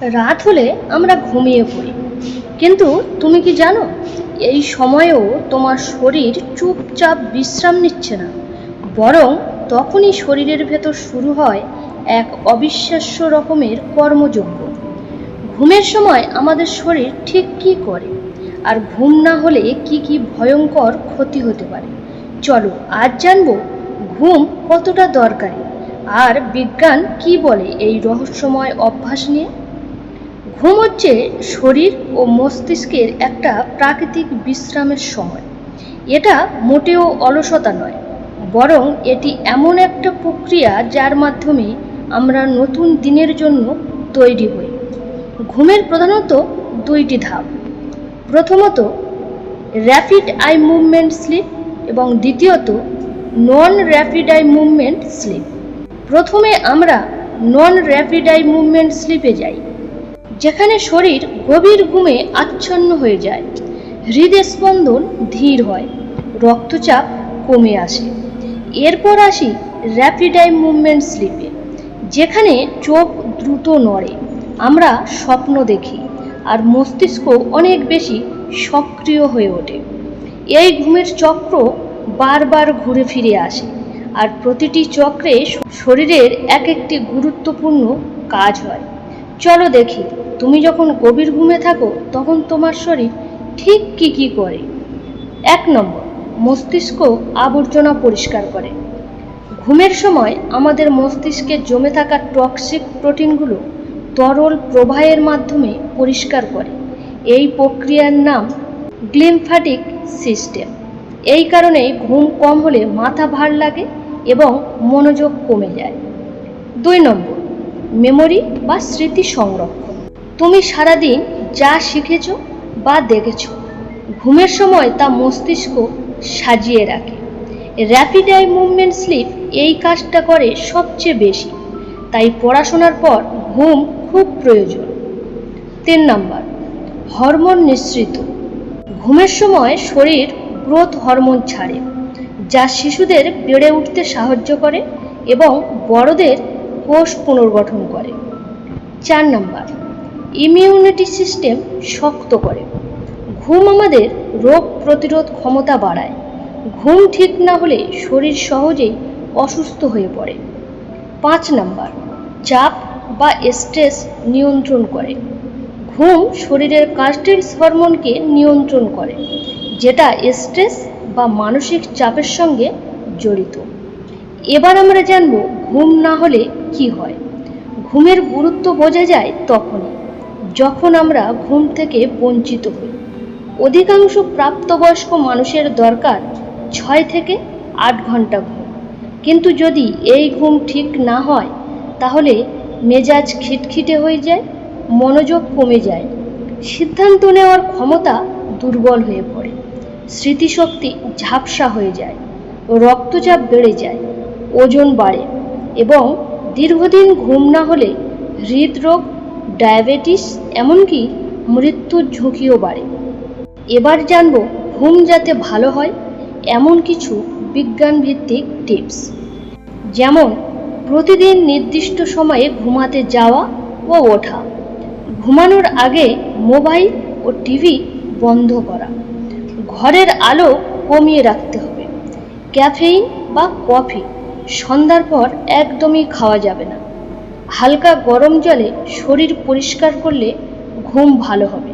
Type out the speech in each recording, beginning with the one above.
রাত হলে আমরা ঘুমিয়ে পড়ি। কিন্তু তুমি কি জানো, এই সময়েও তোমার শরীর চুপচাপ বিশ্রাম নিচ্ছে না। বরং তখনই শরীরের ভেতর শুরু হয় এক অবিশ্বাস্য রকমের কর্মযজ্ঞ। ঘুমের সময় আমাদের শরীর ঠিক কী করে? আর ঘুম না হলে কি কি ভয়ঙ্কর ক্ষতি হতে পারে? চলো, আজ জানব ঘুম কতটা দরকারি। আর বিজ্ঞান কি বলে এই রহস্যময় অভ্যাস নিয়ে? ঘুম হচ্ছে শরীর ও মস্তিষ্কের একটা প্রাকৃতিক বিশ্রামের সময়। এটা মোটেও অলসতা নয়, বরং এটি এমন একটা প্রক্রিয়া যার মাধ্যমে আমরা নতুন দিনের জন্য তৈরি হই। ঘুমের প্রধানত দুইটি ধাপ। প্রথমত র্যাপিড আই মুভমেন্ট স্লিপ এবং দ্বিতীয়ত non rapid eye movement sleep প্রথমে আমরা নন র্যাপিড আই মুভমেন্ট স্লিপে যাই। যেখানে শরীর গভীর ঘুমে আচ্ছন্ন হয়ে যায়। হৃদস্পন্দন ধীর হয়, রক্তচাপ কমে আসে। এরপর আসি র্যাপিড আই মুভমেন্ট স্লিপে, যেখানে চোখ দ্রুত নড়ে। আমরা স্বপ্ন দেখি আর মস্তিষ্ক অনেক বেশি সক্রিয় হয়ে ওঠে। এই ঘুমের চক্র বারবার ঘুরে ফিরে আসে আর প্রতিটি চক্রে শরীরের এক একটি গুরুত্বপূর্ণ কাজ হয়। চলো দেখি, তুমি যখন গভীর ঘুমে থাকো, তখন তোমার শরীর ঠিক কী কী করে? এক নম্বর, মস্তিষ্ক আবর্জনা পরিষ্কার করে। ঘুমের সময় আমাদের মস্তিষ্কে জমে থাকা টক্সিক প্রোটিনগুলো তরল প্রবাহের মাধ্যমে পরিষ্কার করে। এই প্রক্রিয়ার নাম গ্লিমফ্যাটিক সিস্টেম এই কারণে ঘুম কম হলে মাথা ভার লাগে এবং মনোযোগ কমে যায়। দুই নম্বর মেমোরি বা স্মৃতি সংরক্ষণ। তুমি সারাদিন যা শিখেছ বা দেখেছ, ঘুমের সময় তা মস্তিষ্ক সাজিয়ে রাখে। র্যাপিড আই মুভমেন্ট স্লিপ এই কাজটা করে সবচেয়ে বেশি, তাই পড়াশোনার পর ঘুম খুব প্রয়োজন। তিন নাম্বার, হরমোন নিঃসৃত। ঘুমের সময় শরীর গ্রোথ হরমোন ছাড়ে, যা শিশুদের বেড়ে উঠতে সাহায্য করে এবং বড়দের কোষ পুনর্গঠন করে। চার নাম্বার ইমিউনিটি সিস্টেম শক্ত করে। ঘুম আমাদের রোগ প্রতিরোধ ক্ষমতা বাড়ায়। ঘুম ঠিক না হলে শরীর সহজেই অসুস্থ হয়ে পড়ে। পাঁচ নাম্বার, চাপ বা স্ট্রেস নিয়ন্ত্রণ করে। ঘুম শরীরের কাস্টেক্স হরমোনকে নিয়ন্ত্রণ করে, যেটা স্ট্রেস বা মানসিক চাপের সঙ্গে জড়িত। এবার আমরা জানব ঘুম না হলে কি হয়? ঘুমের গুরুত্ব বোঝা যায় তখনই, যখন আমরা ঘুম থেকে বঞ্চিত হই। অধিকাংশ প্রাপ্তবয়স্ক মানুষের দরকার ছয় থেকে আট ঘণ্টা ঘুম। কিন্তু যদি এই ঘুম ঠিক না হয়, তাহলে মেজাজ খিটখিটে হয়ে যায়, মনোযোগ কমে যায়। সিদ্ধান্ত নেওয়ার ক্ষমতা দুর্বল হয়ে পড়ে। স্মৃতিশক্তি ঝাপসা হয়ে যায়। রক্তচাপ বেড়ে যায়। ওজন বাড়ে এবং দীর্ঘদিন ঘুম না হলে হৃদরোগ, ডায়াবেটিস, এমনকি মৃত্যুর ঝুঁকিও বাড়ে। এবার জানব ঘুম যাতে ভালো হয়, এমন কিছু বিজ্ঞানভিত্তিক টিপস। যেমন, প্রতিদিন নির্দিষ্ট সময়ে ঘুমাতে যাওয়া ও ওঠা। ঘুমানোর আগে মোবাইল ও টিভি বন্ধ করা। ঘরের আলো কমিয়ে রাখতে হবে। ক্যাফেইন বা কফি সন্ধ্যার পর একদমই খাওয়া যাবে না। হালকা গরম জলে শরীর পরিষ্কার করলে ঘুম ভালো হবে।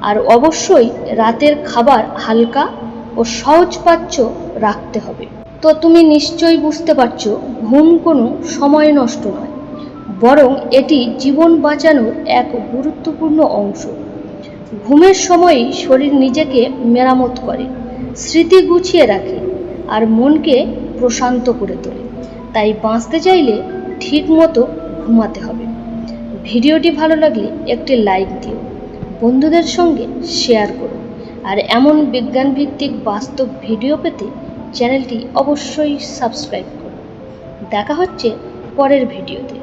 আর অবশ্যই রাতের খাবার হালকা ও সহজপাচ্য রাখতে হবে। তো তুমি নিশ্চয়ই বুঝতে পারছ, ঘুম কোনো সময় নষ্ট নয়। বরং এটি জীবন বাঁচানোর এক গুরুত্বপূর্ণ অংশ। ঘুমের সময়ই শরীর নিজেকে মেরামত করে, স্মৃতি গুছিয়ে রাখে, আর মনকে প্রশান্ত করে তোলে। তাই বাঁচতে চাইলে ঠিক মতো ঘুমাতে হবে। ভিডিওটি ভালো লাগলে একটি লাইক দিও। বন্ধুদের সঙ্গে শেয়ার করো। আর এমন বিজ্ঞানভিত্তিক বাস্তব ভিডিও পেতে চ্যানেলটি অবশ্যই সাবস্ক্রাইব করো। দেখা হচ্ছে পরের ভিডিওতে।